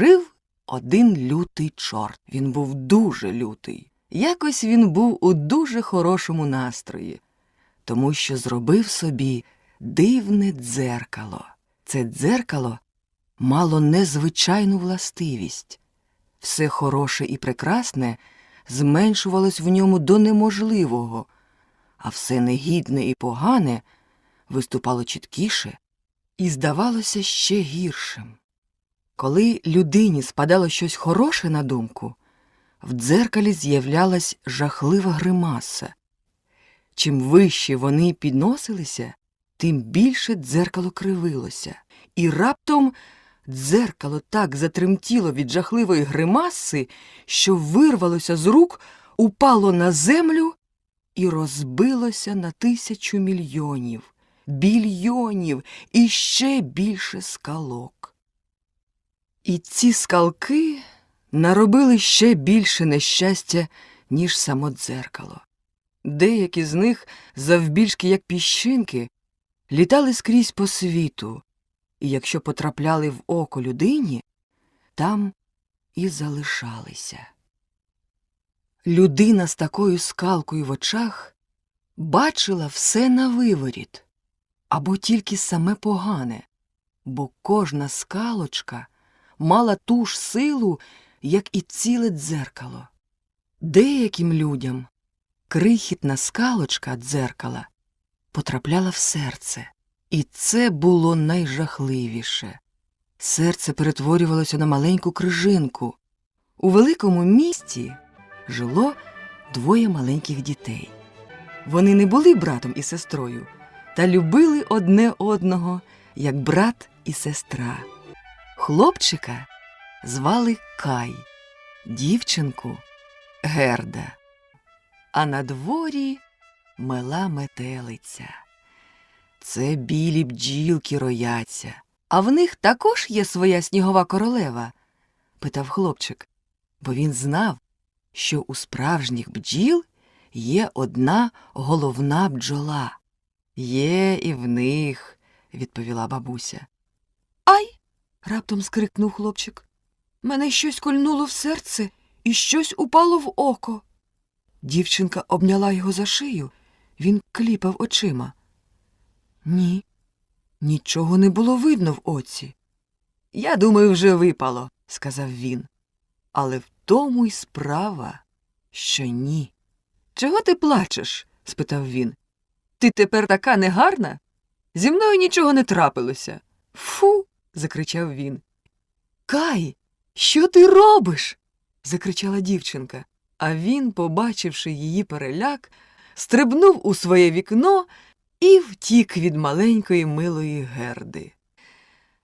Жив один лютий чорт. Він був дуже лютий. Якось він був у дуже хорошому настрої, тому що зробив собі дивне дзеркало. Це дзеркало мало незвичайну властивість. Все хороше і прекрасне зменшувалось в ньому до неможливого, а все негідне і погане виступало чіткіше і здавалося ще гіршим. Коли людині спадало щось хороше на думку, в дзеркалі з'являлась жахлива гримаса. Чим вище вони підносилися, тим більше дзеркало кривилося, і раптом дзеркало так затремтіло від жахливої гримаси, що вирвалося з рук, упало на землю і розбилося на тисячу мільйонів, більйонів і ще більше скалок. І ці скалки наробили ще більше нещастя, ніж само дзеркало. Деякі з них, завбільшки як піщинки, літали скрізь по світу, і якщо потрапляли в око людині, там і залишалися. Людина з такою скалкою в очах бачила все на виворіт, або тільки саме погане, бо кожна скалочка мала ту ж силу, як і ціле дзеркало. Деяким людям крихітна скалочка дзеркала потрапляла в серце, і це було найжахливіше. Серце перетворювалося на маленьку крижинку. У великому місті жило двоє маленьких дітей. Вони не були братом і сестрою, та любили одне одного, як брат і сестра. Хлопчика звали Кай, дівчинку Герда. А на дворі мела метелиця. Це білі бджілки рояться, а в них також є своя снігова королева? питав хлопчик, бо він знав, що у справжніх бджіл є одна головна бджола. Є і в них, відповіла бабуся. Ай. Раптом скрикнув хлопчик. Мене щось кольнуло в серце і щось упало в око. Дівчинка обняла його за шию. Він кліпав очима. Ні, нічого не було видно в оці. Я думаю, вже випало, сказав він. Але в тому й справа, що ні. Чого ти плачеш? спитав він. Ти тепер така негарна? Зі мною нічого не трапилося. Фу. Закричав він. Кай, що ти робиш? закричала дівчинка, а він, побачивши її переляк, стрибнув у своє вікно і втік від маленької милої герди.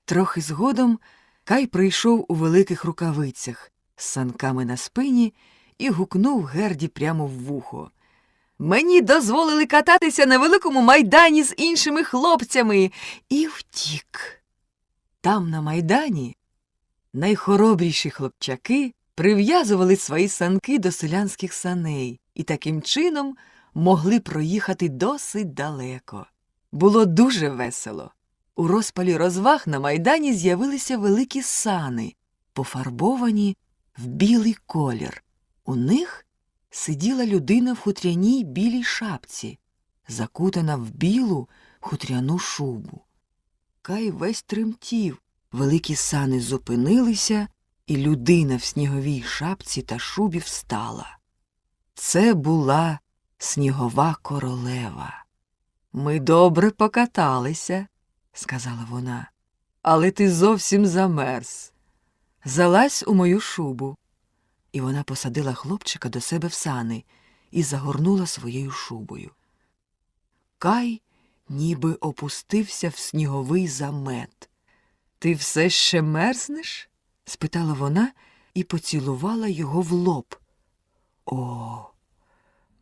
Трохи згодом Кай прийшов у великих рукавицях з санками на спині і гукнув герді прямо в вухо. Мені дозволили кататися на великому майдані з іншими хлопцями і втік. Там, на майдані, найхоробріші хлопчаки прив'язували свої санки до селянських саней і таким чином могли проїхати досить далеко. Було дуже весело. У розпалі розваг на майдані з'явилися великі сани, пофарбовані в білий колір. У них сиділа людина в хутряній білій шапці, закутана в білу хутряну шубу. Кай весь тремтів. Великі сани зупинилися, і людина в сніговій шапці та шубі встала. Це була снігова королева. Ми добре покаталися, сказала вона, але ти зовсім замерз. Залазь у мою шубу. І вона посадила хлопчика до себе в сани і загорнула своєю шубою. Кай ніби опустився в сніговий замет. Ти все ще мерзнеш? спитала вона і поцілувала його в лоб. О,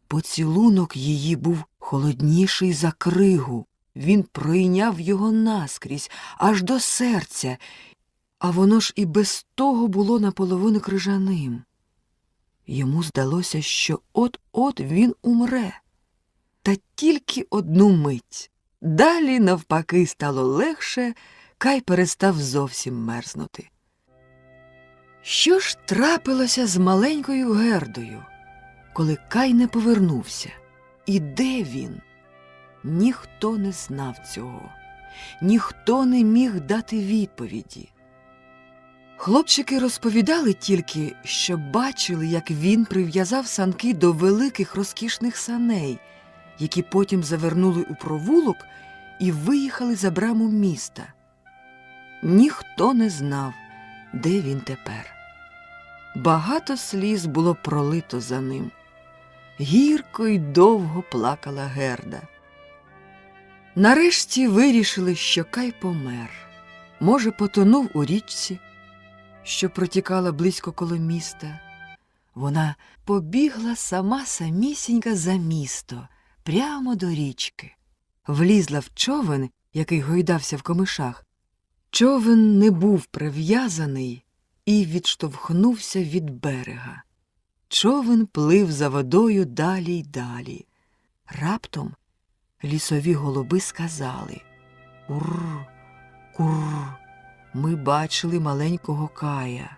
поцілунок її був холодніший за кригу. Він пройняв його наскрізь, аж до серця, а воно ж і без того було наполовину крижаним. Йому здалося, що от-от він умре. Та тільки одну мить. Далі, навпаки, стало легше, Кай перестав зовсім мерзнути. Що ж трапилося з маленькою Гердою, коли Кай не повернувся? І де він? Ніхто не знав цього, ніхто не міг дати відповіді. Хлопчики розповідали тільки, що бачили, як він прив'язав санки до великих розкішних саней, які потім завернули у провулок і виїхали за браму міста. Ніхто не знав, де він тепер. Багато сліз було пролито за ним. Гірко й довго плакала Герда. Нарешті вирішили, що Кай помер. Може, потонув у річці, що протікала близько коло міста. Вона побігла сама самісінька за місто, прямо до річки, влізла в човен, який гойдався в комишах. Човен не був прив'язаний і відштовхнувся від берега. Човен плив за водою далі й далі. Раптом лісові голуби сказали Ур, кур, ми бачили маленького кая.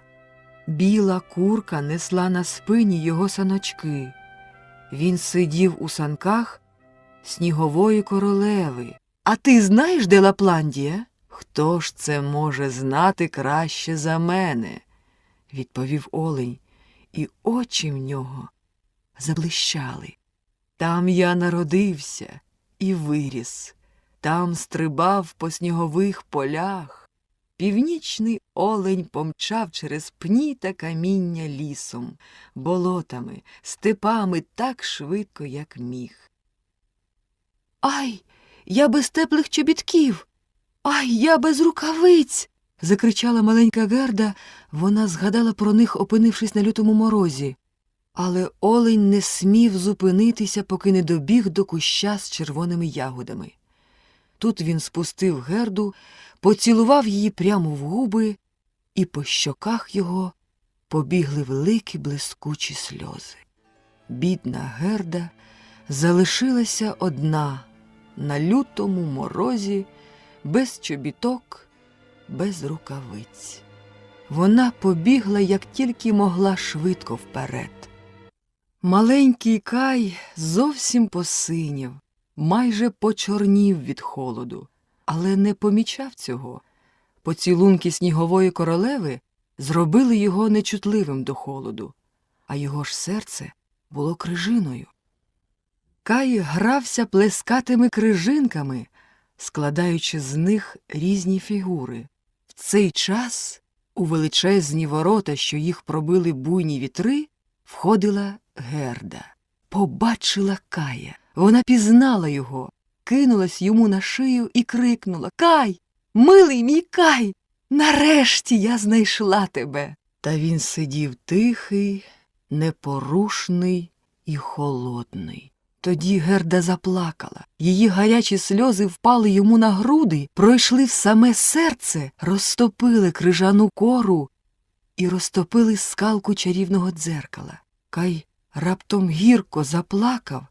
Біла курка несла на спині його саночки. Він сидів у санках снігової королеви. А ти знаєш, де Лапландія? Хто ж це може знати краще за мене? відповів олень, і очі в нього заблищали. Там я народився і виріс, там стрибав по снігових полях. Північний олень помчав через пні та каміння лісом, болотами, степами так швидко, як міг. Ай, я без теплих чобітків. Ай, я без рукавиць. закричала маленька Герда. Вона згадала про них, опинившись на лютому морозі. Але олень не смів зупинитися, поки не добіг до куща з червоними ягодами. Тут він спустив герду, поцілував її прямо в губи, і по щоках його побігли великі блискучі сльози. Бідна герда залишилася одна на лютому морозі, без чобіток, без рукавиць. Вона побігла, як тільки могла швидко вперед. Маленький Кай зовсім посиняв, майже почорнів від холоду, але не помічав цього. Поцілунки снігової королеви зробили його нечутливим до холоду, а його ж серце було крижиною. Кай грався плескатими крижинками, складаючи з них різні фігури. В цей час у величезні ворота, що їх пробили буйні вітри, входила Герда. Побачила Кая. Вона пізнала його, кинулась йому на шию і крикнула Кай, милий мій Кай, нарешті я знайшла тебе. Та він сидів тихий, непорушний і холодний. Тоді Герда заплакала. Її гарячі сльози впали йому на груди, пройшли в саме серце, розтопили крижану кору і розтопили скалку чарівного дзеркала. Кай раптом гірко заплакав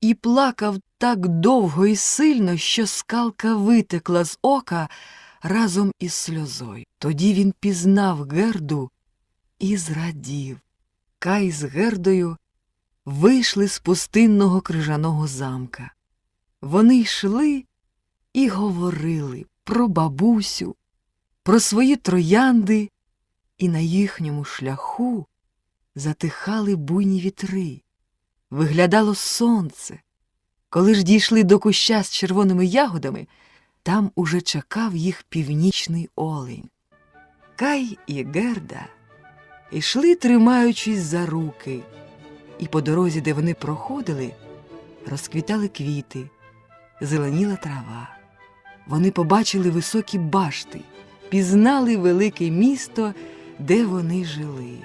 і плакав так довго і сильно, що скалка витекла з ока разом із сльозою. Тоді він пізнав Герду і зрадів. Кай з Гердою вийшли з пустинного крижаного замка. Вони йшли і говорили про бабусю, про свої троянди, і на їхньому шляху затихали буйні вітри. Виглядало сонце. Коли ж дійшли до куща з червоними ягодами, там уже чекав їх північний олень. Кай і Герда йшли, тримаючись за руки, і по дорозі, де вони проходили, розквітали квіти, зеленіла трава. Вони побачили високі башти, пізнали велике місто, де вони жили.